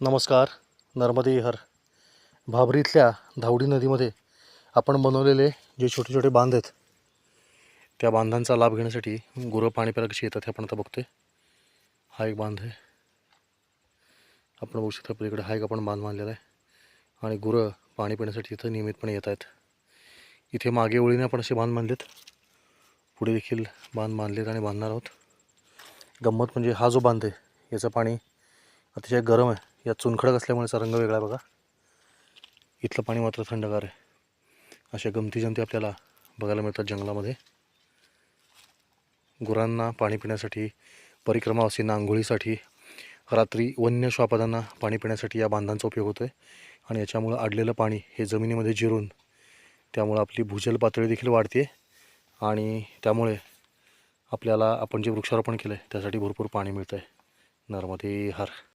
नमस्कार नर्मदे हर. भाबरी इथल्या धावडी नदीमध्ये आपण बनवलेले जे छोटे छोटे बांध आहेत त्या बांधांचा लाभ घेण्यासाठी गुरं पाणी प्यायला कशी येतात हे आपण आता बघतोय. हा एक बांध आहे. आपण बघू शकता पलीकडे हा एक आपण बांध बांधलेला आहे. आणि गुरं पाणी पिण्यासाठी इथं नियमितपणे येत आहेत. इथे मागे ओळीने आपण असे बांध बांधलेत. पुढे देखील बांध बांधलेत आणि बांधणार आहोत. गंमत म्हणजे हा जो बांध आहे याचं पाणी अतिशय गरम आहे. यात चुनखडक असल्यामुळेचा रंग वेगळा बघा. इथलं पाणी मात्र थंडगार आहे. अशा गमती जमती आपल्याला बघायला मिळतात जंगलामध्ये. गुरांना पाणी पिण्यासाठी परिक्रमावासींना आंघोळीसाठी रात्री वन्य श्वापदांना पाणी पिण्यासाठी या बांधांचा उपयोग होतो आहे आणि याच्यामुळं अडलेलं पाणी हे जमिनीमध्ये जिरून त्यामुळं आपली भूजल पातळी देखील वाढते. आणि त्यामुळे आपल्याला आपण जे वृक्षारोपण केलं आहे त्यासाठी भरपूर पाणी मिळतं आहे नर्मदे हर.